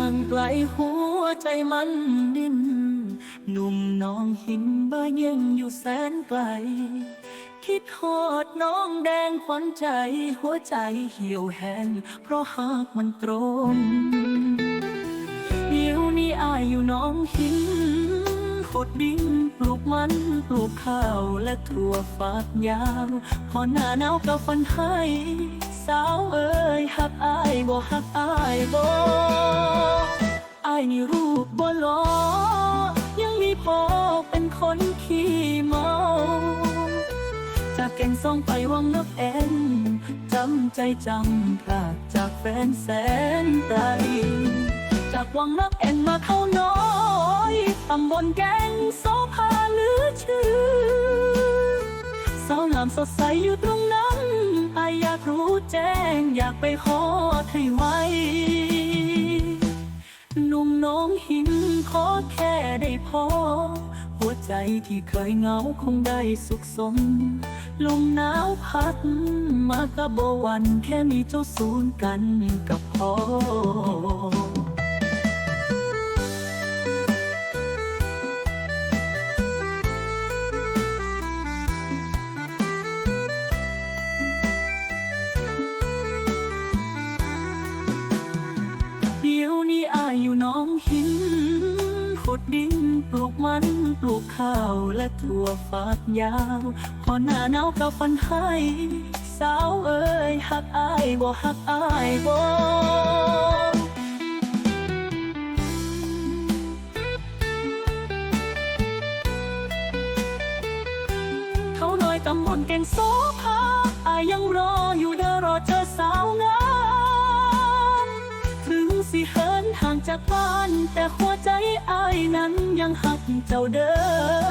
างไกลหัวใจมันดิ้นหนุ่มน้องหินบ้ายังอยู่แสนไกล คิดฮอดน้องแดงขวัญใจ หัวใจเหี่ยวแห้งเพราะหากมันตรงเดี๋ยวนี้อายอยู่น้องหินขุดดินปลูกมันปลูกข้าวและถั่วฝักยาวพอหน้าหนาวก็ฟันให้สาวเอ หักอายบ่หักอายบ่อายนี่รูปบ่หลอยังมีพอเป็นคนขี้เมาจากแก่งส่องไปวังนักแอนจำใจจำพลาดจากแฟนแสนไกลจากวังนักแอนมาเข้าน้อยตำบลแกงโซภาหรือชื่อสาวงามสดใสอยู่ตรงนั้น แจ้งอยากไปขอให้ไวหนุ่มน้องหินขอแค่ได้พอ หัวใจที่เคยเหงาคงได้สุขสม ลมหนาวพัดมากะโบวันแค่มีเจ้าสูนกันกับพอ น้องหินขุดดินปลูกมันปลูกข้าวและถั่วฝักยาว พอหน้าหนาวก็ฟันให้สาวเอ้ยหักอายบ่หักอายบ่เขาหน่อยตำบลแกงโสภาอายยังรออยู่เด้อรอเจอสาวงาม จากบ้าน แต่หัวใจอายนั้นยังหักเจ้าเด้อ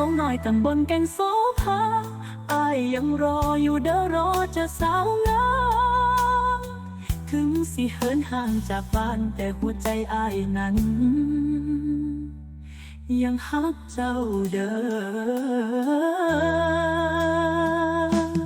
เขาหน่อยตำบนแกงโซฟาอายยังรออยู่เด้อรอจะสาวงามถึงสิเหินห่างจากบ้านแต่หัวใจอายนั้น ยังฮักเจ้าเดิม